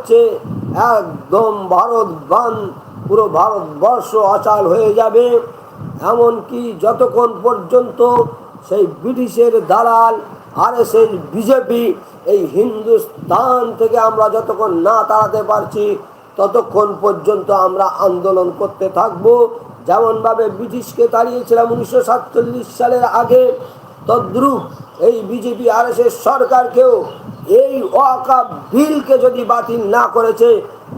হচ্ছে একদম ভারত বান পুরো ভারতবর্ষ অচাল হয়ে যাবে। এমনকি যতক্ষণ পর্যন্ত সেই ব্রিটিশের দালাল, আর সেই বিজেপি এই হিন্দুস্তান থেকে আমরা যতক্ষণ না তাড়াতে পারছি, ততক্ষণ পর্যন্ত আমরা আন্দোলন করতে থাকব। যেমনভাবে ব্রিটিশকে তাড়িয়েছিলাম উনিশশো সাতচল্লিশ সালের আগে, তদ্রুপ এই বিজেপি, আর সরকারকেও এই ওয়াকাব বিলকে যদি বাতিল না করেছে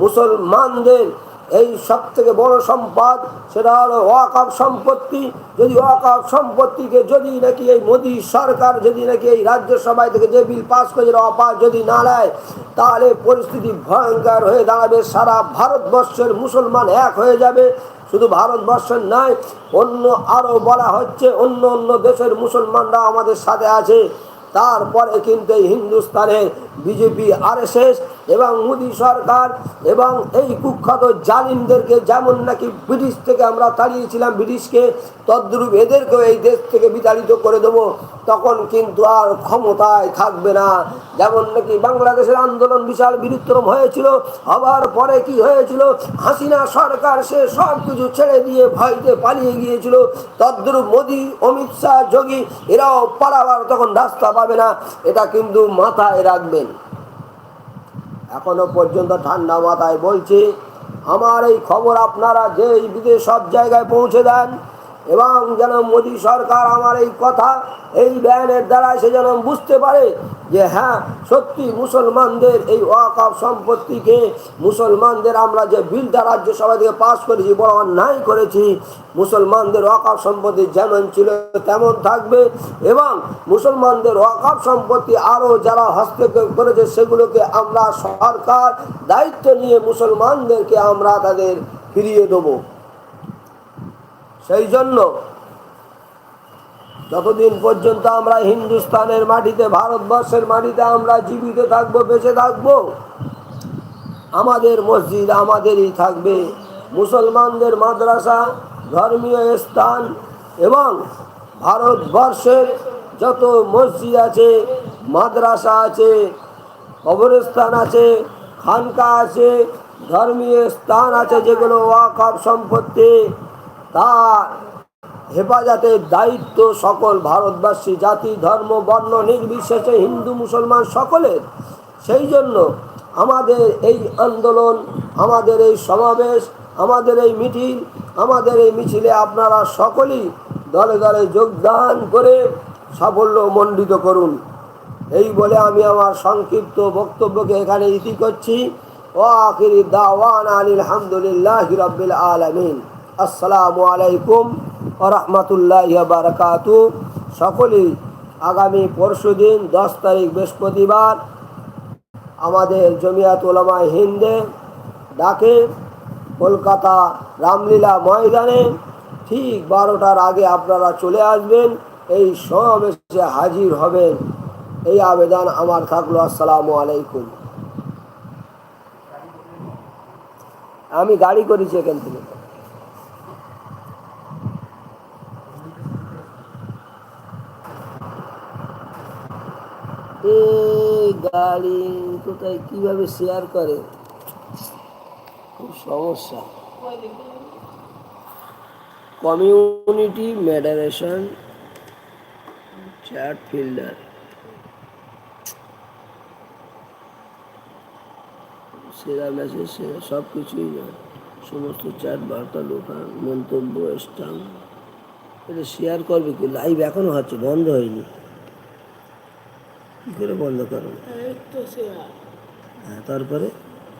মুসলমানদের, এই সব থেকে বড় সম্পদ সেটা হলো ওয়াকাব সম্পত্তি। যদি ওয়াকাব সম্পত্তিকে যদি নাকি এই মোদী সরকার, যদি নাকি এই রাজ্যসভায় থেকে যে বিল পাস করেছিল অপাস যদি না নেয়, তাহলে পরিস্থিতি ভয়ঙ্কর হয়ে দাঁড়াবে। সারা ভারতবর্ষের মুসলমান এক হয়ে যাবে। শুধু ভারতবর্ষের নয়, অন্য আরও বলা হচ্ছে, অন্য অন্য দেশের মুসলমানরা আমাদের সাথে আছে। তারপরে কিন্তু এই হিন্দুস্তানের বিজেপি, আরএসএস এবং মোদী সরকার এবং এই কুখ্যাত জালিমদেরকে যেমন নাকি ব্রিটিশ থেকে আমরা তাড়িয়েছিলাম, ব্রিটিশকে তদ্রূপ এদেরকেও এই দেশ থেকে বিতাড়িত করে দেব, তখন কিন্তু আর ক্ষমতায় থাকবে না। যেমন নাকি বাংলাদেশের আন্দোলন বিশাল বিরুত্তম হয়েছিল, হবার পরে কি হয়েছিল? হাসিনা সরকার সে সব কিছু ছেড়ে দিয়ে ভয়তে পালিয়ে গিয়েছিল। তদ্রূপ মোদী, অমিত শাহ, যোগী, এরাও পালাবার তখন রাস্তা পাবে না। এটা কিন্তু মাথায় রাখবেন এখনও পর্যন্ত ঠান্ডা মাথায় বলছি, আমার এই খবর আপনারা যে বিদেশ সব জায়গায় পৌঁছে দেন, এবং যেন মোদী সরকার আমার এই কথা, এই ব্যানের দ্বারা সে যেন বুঝতে পারে যে হ্যাঁ সত্যি মুসলমানদের এই ওয়াকাফ সম্পত্তিকে মুসলমানদের আমরা যে বিলটা রাজ্যসভা থেকে পাস করেছি, বড় অন্যায় করেছি, মুসলমানদের ওয়াকাফ সম্পত্তি যেমন ছিল তেমন থাকবে এবং মুসলমানদের ওয়াকাফ সম্পত্তি আরও যারা হস্তক্ষেপ করেছে, সেগুলোকে আমরা সরকার দায়িত্ব নিয়ে মুসলমানদেরকে আমরা তাদের ফিরিয়ে দেবো। সেই জন্য যতদিন পর্যন্ত আমরা হিন্দুস্তানের মাটিতে, ভারতবর্ষের মাটিতে আমরা জীবিত থাকব, বেঁচে থাকব, আমাদের মসজিদ আমাদেরই থাকবে। মুসলমানদের মাদ্রাসা ধর্মীয় স্থান এবং ভারতবর্ষের যত মসজিদ আছে, মাদ্রাসা আছে, কবরস্থান আছে, খানকা আছে, ধর্মীয় স্থান আছে যেগুলো ওয়াকফ সম্পত্তি তার হেফাজতের দায়িত্ব সকল ভারতবাসী, জাতি, ধর্ম, বর্ণ, নির্বিশেষে হিন্দু, মুসলমান সকলের। সেই জন্য আমাদের এই আন্দোলন, আমাদের এই সমাবেশ, আমাদের এই মিটিং, আমাদের এই মিছিলে আপনারা সকলেই দলে দলে যোগদান করে সাফল্য মণ্ডিত করুন। এই বলে আমি আমার সংক্ষিপ্ত বক্তব্যকে এখানে ইতি করছি। ও আখিরি দাওয়ান আনিল হামদুলিল্লাহ রবিল আলমিন। আসসালামু আলাইকুম। রহমতুল্লাহ বারকাতু। সকলেই আগামী পরশু দিন দশ তারিখ বৃহস্পতিবার আমাদের জমিয়াত ওলামা হিন্দে ডাকে কলকাতা রামলীলা ময়দানে। ঠিক বারোটার আগে আপনারা চলে আসবেন, এই সমাবেশে হাজির হবেন। এই আবেদন আমার থাকল, আসসালামু আলাইকুম। আমি গাড়ি করেছি এখান থেকে এই গাড়ি কোথায়, কীভাবে শেয়ার করে? খুব সমস্যা। কমিউনিটি মেডারেশন চ্যাট ফিল্ডার সেরা মেসেজ সেরা সব কিছুই সমস্ত চ্যাট বার্তা, লোকা, মন্তব্য স্টাম এটা শেয়ার করবে কি? লাইভ এখনও হচ্ছে, বন্ধ হয়নি। কী করে বন্ধ করো এই তো শেয়ার হ্যাঁ তারপরে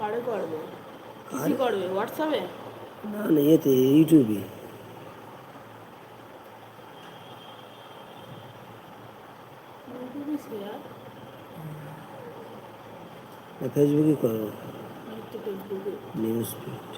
কারে করবে কার? কি করবে হোয়াটসঅ্যাপে না না এতে ইউটিউবে ইউটিউবে শেয়ার ফেসবুকে করব আমি তো ফেসবুকে নিউজ ফিড